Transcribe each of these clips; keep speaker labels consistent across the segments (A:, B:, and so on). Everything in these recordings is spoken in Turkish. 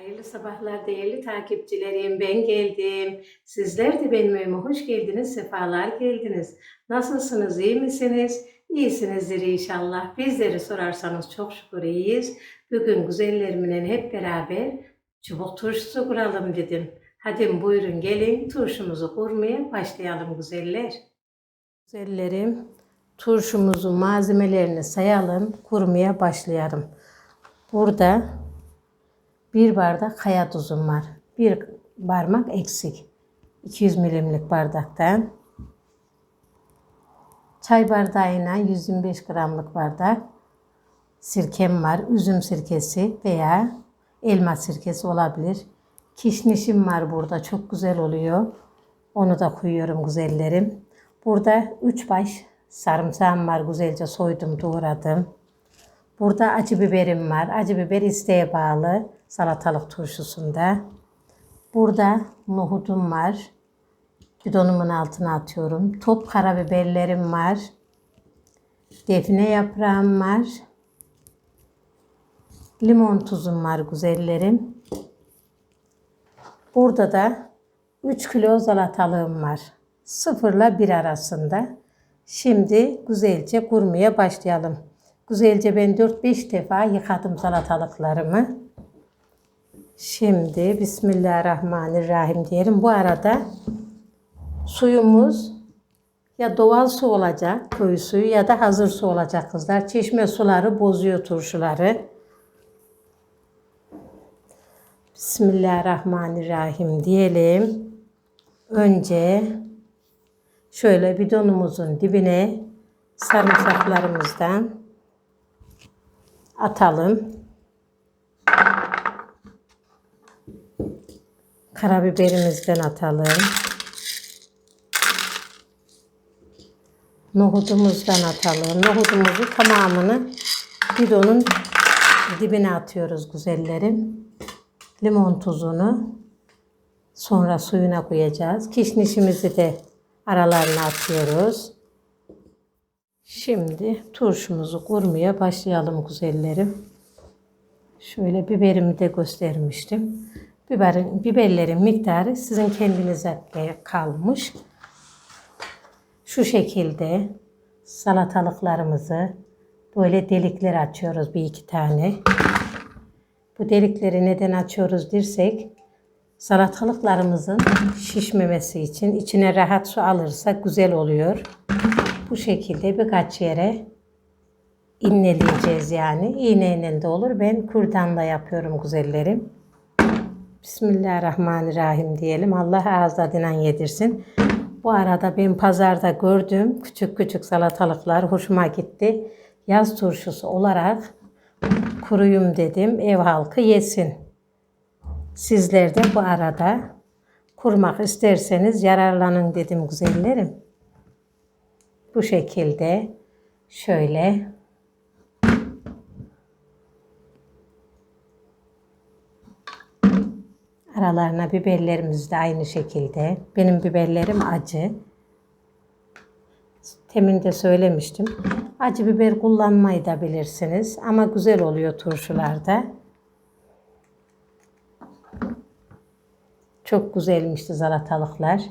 A: Hayırlı sabahlar değerli takipçilerim. Ben geldim. Sizler de benim evime hoş geldiniz, sefalar geldiniz. Nasılsınız, iyi misiniz? İyisinizdir inşallah. Bizleri sorarsanız çok şükür iyiyiz. Bugün güzellerimle hep beraber çubuk turşusu kuralım dedim. Hadi buyurun gelin turşumuzu kurmaya başlayalım güzeller. Güzellerim, turşumuzun malzemelerini sayalım, kurmaya başlayalım. Burada bir bardak kaya tuzum var. Bir parmak eksik. 200 milimlik bardaktan. Çay bardağıyla 125 gramlık bardak sirkem var. Üzüm sirkesi veya elma sirkesi olabilir. Kişnişim var burada. Çok güzel oluyor. Onu da koyuyorum güzellerim. Burada 3 baş sarımsağım var. Güzelce soydum, doğradım. Burada acı biberim var. Acı biber isteğe bağlı salatalık turşusunda. Burada nohudum var. Bidonumun altına atıyorum. Top karabiberlerim var. Defne yaprağım var. Limon tuzum var güzellerim. Burada da 3 kilo salatalığım var. Sıfırla bir arasında. Şimdi güzelce kurmaya başlayalım. Güzelce ben 4-5 defa yıkadım salatalıklarımı. Şimdi Bismillahirrahmanirrahim diyelim. Bu arada suyumuz ya doğal su olacak, köy suyu ya da hazır su olacak kızlar. Çeşme suları bozuyor turşuları. Bismillahirrahmanirrahim diyelim. Önce şöyle bidonumuzun dibine sarımsaklarımızdan atalım. Karabiberimizden atalım. Nohudumuzdan atalım. Nohudumuzu tamamını bidonun dibine atıyoruz güzellerim. Limon tuzunu sonra suyuna koyacağız. Kişnişimizi de aralarına atıyoruz. Şimdi turşumuzu kurmaya başlayalım güzellerim. Şöyle biberimi de göstermiştim. Biberin, biberlerin miktarı sizin kendinize kalmış. Şu şekilde salatalıklarımızı böyle delikler açıyoruz bir iki tane. Bu delikleri neden açıyoruz dersek salatalıklarımızın şişmemesi için içine rahat su alırsa güzel oluyor. Bu şekilde birkaç yere inleleyeceğiz yani. İğneyle de olur. Ben kürdanla yapıyorum güzellerim. Bismillahirrahmanirrahim diyelim. Allah ağız tadıyla yedirsin. Bu arada ben pazarda gördüm küçük küçük salatalıklar hoşuma gitti. Yaz turşusu olarak kuruyum dedim. Ev halkı yesin. Sizler de bu arada kurmak isterseniz yararlanın dedim güzellerim. Bu şekilde şöyle aralarına biberlerimiz de aynı şekilde. Benim biberlerim acı. Temin de söylemiştim. Acı biber kullanmayı da bilirsiniz ama güzel oluyor turşularda. Çok güzelmişti salatalıklar.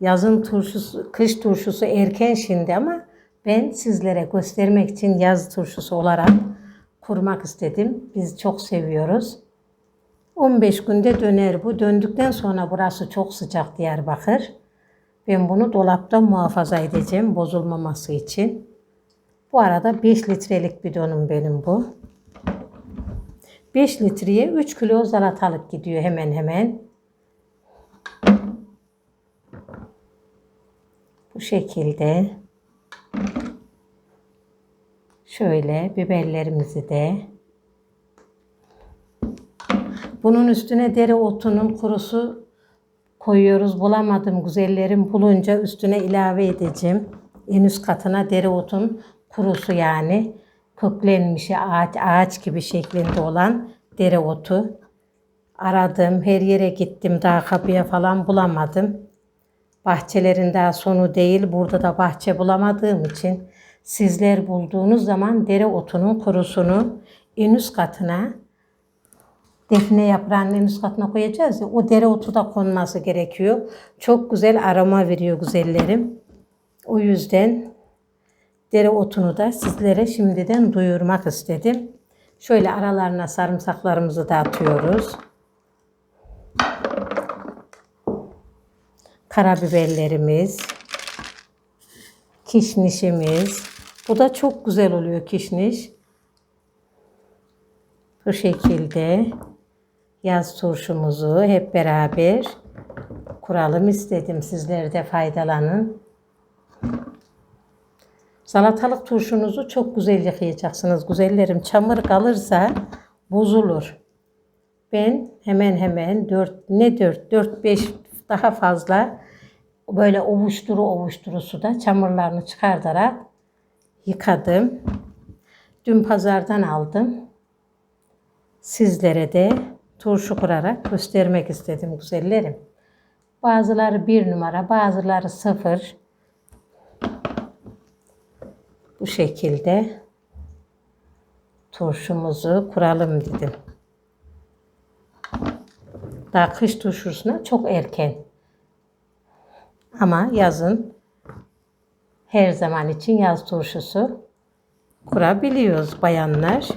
A: Yazın turşusu, kış turşusu erken şimdi ama ben sizlere göstermek için yaz turşusu olarak kurmak istedim. Biz çok seviyoruz. 15 günde döner bu. Döndükten sonra burası çok sıcak Diyarbakır. Ben bunu dolapta muhafaza edeceğim bozulmaması için. Bu arada 5 litrelik bidonum benim bu. 5 litreye 3 kilo salatalık gidiyor hemen hemen. Bu şekilde. Şöyle biberlerimizi de bunun üstüne dereotunun kurusu koyuyoruz. Bulamadım güzellerim bulunca üstüne ilave edeceğim. En üst katına dereotun kurusu yani köklenmiş ağaç, ağaç gibi şeklinde olan dereotu. Aradım, her yere gittim, daha kapıya falan bulamadım. Bahçelerin daha sonu değil, burada da bahçe bulamadığım için sizler bulduğunuz zaman dereotunun kurusunu en üst katına defne yaprağının en üst katına koyacağız ya o dereotu da konması gerekiyor. Çok güzel aroma veriyor güzellerim. O yüzden dereotunu da sizlere şimdiden duyurmak istedim. Şöyle aralarına sarımsaklarımızı da atıyoruz. Karabiberlerimiz, kişnişimiz. Bu da çok güzel oluyor kişniş. Bu şekilde yaz turşumuzu hep beraber kuralım istedim. Sizler de faydalanın. Salatalık turşunuzu çok güzel yıkayacaksınız. Güzellerim çamur kalırsa bozulur. Ben hemen hemen 4 ne 4 4 5 daha fazla böyle ovuşturu ovuşturu suda çamurlarını çıkartarak yıkadım. Dün pazardan aldım. Sizlere de turşu kurarak göstermek istedim güzellerim. Bazıları bir numara, bazıları sıfır. Bu şekilde turşumuzu kuralım dedim. Daha kış turşusuna çok erken. Ama yazın her zaman için yaz turşusu kurabiliyoruz bayanlar.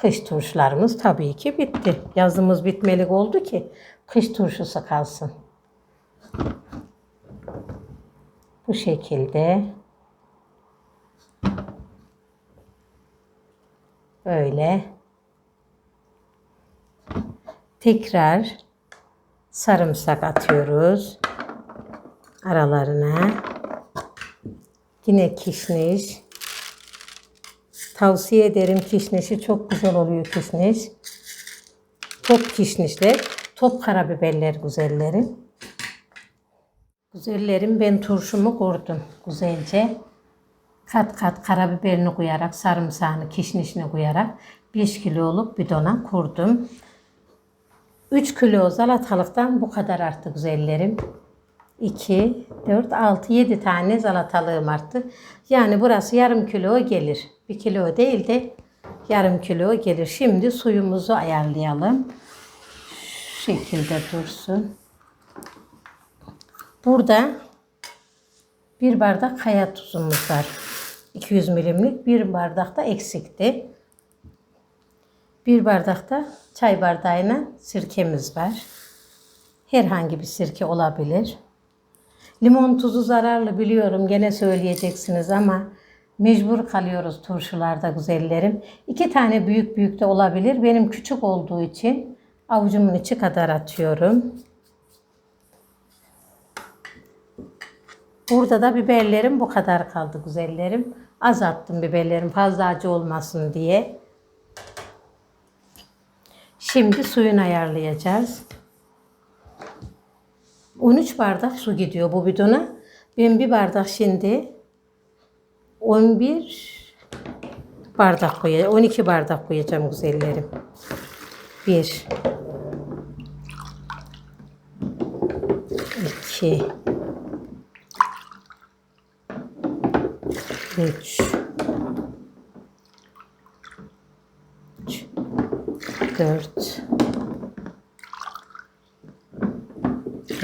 A: Kış turşularımız tabii ki bitti. Yazımız bitmelik oldu ki kış turşusu kalsın. Bu şekilde böyle tekrar sarımsak atıyoruz aralarına. Yine kişniş. Tavsiye ederim kişnişi çok güzel oluyor kişniş. Top kişnişler, top karabiberler güzellerim. Güzellerim ben turşumu kurdum güzelce. Kat kat karabiberini koyarak, sarımsağını, kişnişini koyarak 5 kiloluk bidona kurdum. 3 kilo salatalıktan bu kadar arttı güzellerim. 2, 4, 6, 7 tane salatalığım arttı. Yani burası yarım kilo gelir. 1 kilo değil de yarım kilo gelir. Şimdi suyumuzu ayarlayalım. Şu şekilde dursun. Burada bir bardak kaya tuzumuz var. 200 milimlik bir bardak da eksikti. Bir bardak da çay bardağıyla sirkemiz var. Herhangi bir sirke olabilir. Limon tuzu zararlı biliyorum gene söyleyeceksiniz ama mecbur kalıyoruz turşularda güzellerim. İki tane büyük büyük de olabilir. Benim küçük olduğu için avucumun içi kadar atıyorum. Burada da biberlerim bu kadar kaldı güzellerim. Az attım biberlerim fazla acı olmasın diye. Şimdi suyunu ayarlayacağız. 13 bardak su gidiyor bu bidona. Ben bir bardak şimdi 11 bardak koyacağım. 12 bardak koyacağım güzellerim. 1 2 3 4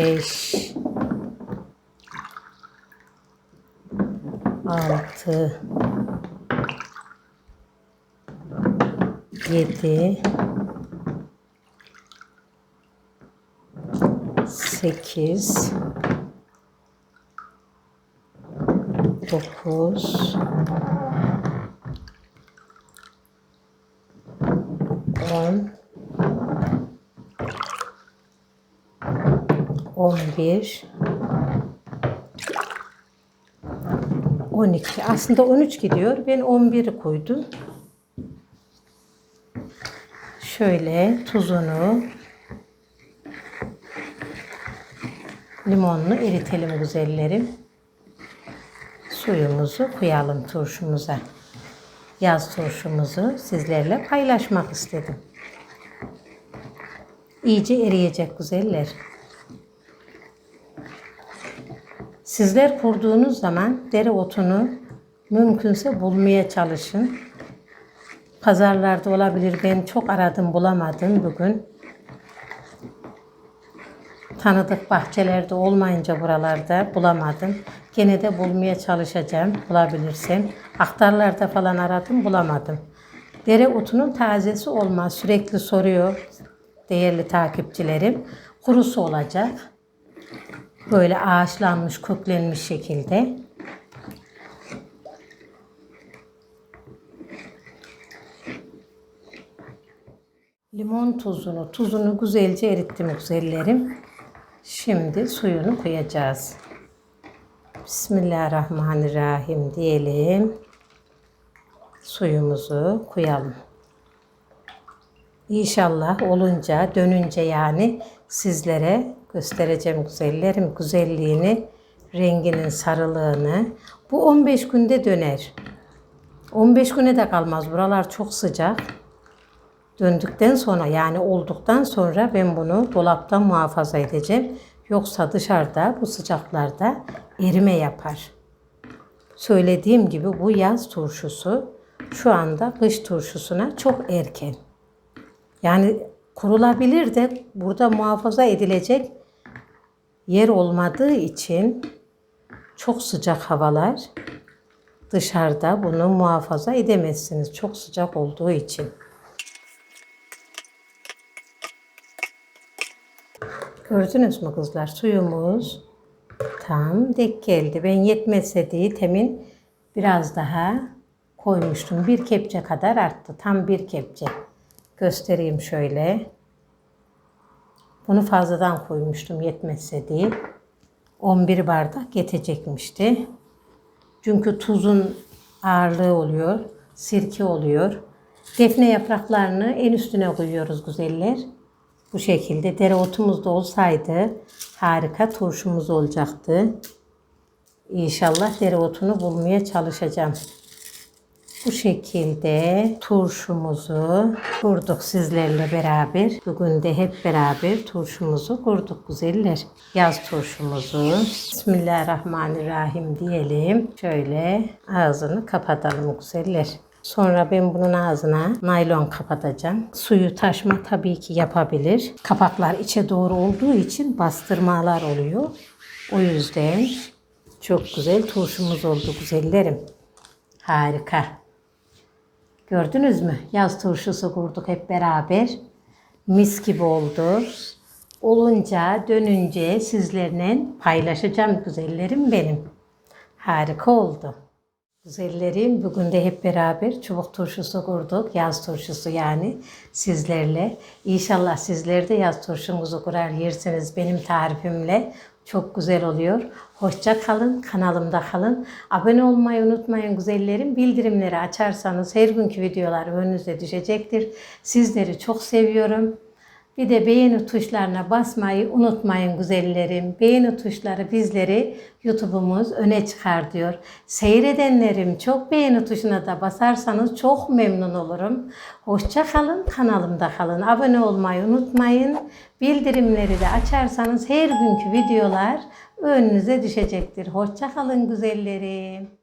A: 5 6 7 8 9 11 12 aslında 13 gidiyor. Ben 11'i koydum. Şöyle tuzunu limonunu eritelim güzellerim. Suyumuzu koyalım turşumuza. Yaz turşumuzu sizlerle paylaşmak istedim. İyice eriyecek güzeller Sizler kurduğunuz zaman dereotunu mümkünse bulmaya çalışın. Pazarlarda olabilir. Ben çok aradım bulamadım bugün. Tanıdık bahçelerde olmayınca buralarda bulamadım. Gene de bulmaya çalışacağım bulabilirsem. Aktarlarda falan aradım bulamadım. Dereotunun tazesi olmaz. Sürekli soruyor değerli takipçilerim. Kurusu olacak. Böyle ağaçlanmış, köklenmiş şekilde. Limon tuzunu, tuzunu güzelce erittim güzellerim. Şimdi suyunu koyacağız. Bismillahirrahmanirrahim diyelim. Suyumuzu koyalım. İnşallah olunca, dönünce yani sizlere göstereceğim güzellerim güzelliğini, renginin sarılığını. Bu 15 günde döner. 15 güne de kalmaz. Buralar çok sıcak. Döndükten sonra yani olduktan sonra ben bunu dolapta muhafaza edeceğim. Yoksa dışarıda bu sıcaklarda erime yapar. Söylediğim gibi bu yaz turşusu şu anda kış turşusuna çok erken. Yani kurulabilir de burada muhafaza edilecek yer olmadığı için çok sıcak havalar dışarıda bunu muhafaza edemezsiniz. Çok sıcak olduğu için. Gördünüz mü kızlar? Suyumuz tam dek geldi. Ben yetmezse diye temin biraz daha koymuştum. Bir kepçe kadar arttı. Tam bir kepçe. Göstereyim şöyle. Bunu fazladan koymuştum yetmezse diye. 11 bardak yetecekmişti. Çünkü tuzun ağırlığı oluyor. Sirke oluyor. Defne yapraklarını en üstüne koyuyoruz güzeller. Bu şekilde dereotumuz da olsaydı harika turşumuz olacaktı. İnşallah dereotunu bulmaya çalışacağım. Bu şekilde turşumuzu kurduk sizlerle beraber. Bugün de hep beraber turşumuzu kurduk güzeller. Yaz turşumuzu. Bismillahirrahmanirrahim diyelim. Şöyle ağzını kapatalım güzeller. Sonra ben bunun ağzına naylon kapatacağım. Suyu taşma tabii ki yapabilir. Kapaklar içe doğru olduğu için bastırmalar oluyor. O yüzden çok güzel turşumuz oldu güzellerim. Harika. Gördünüz mü? Yaz turşusu kurduk hep beraber. Mis gibi oldu. Olunca, dönünce sizlerle paylaşacağım güzellerim benim. Harika oldu. Güzellerim bugün de hep beraber çubuk turşusu kurduk. Yaz turşusu yani sizlerle. İnşallah sizler de yaz turşunuzu kurar yersiniz benim tarifimle. Çok güzel oluyor. Hoşça kalın, kanalımda kalın. Abone olmayı unutmayın güzellerim. Bildirimleri açarsanız her günkü videolar önünüze düşecektir. Sizleri çok seviyorum. Bir de beğeni tuşlarına basmayı unutmayın güzellerim. Beğeni tuşları bizleri YouTube'umuz öne çıkar diyor. Seyredenlerim çok beğeni tuşuna da basarsanız çok memnun olurum. Hoşça kalın, kanalımda kalın. Abone olmayı unutmayın. Bildirimleri de açarsanız her günkü videolar önünüze düşecektir. Hoşça kalın güzellerim.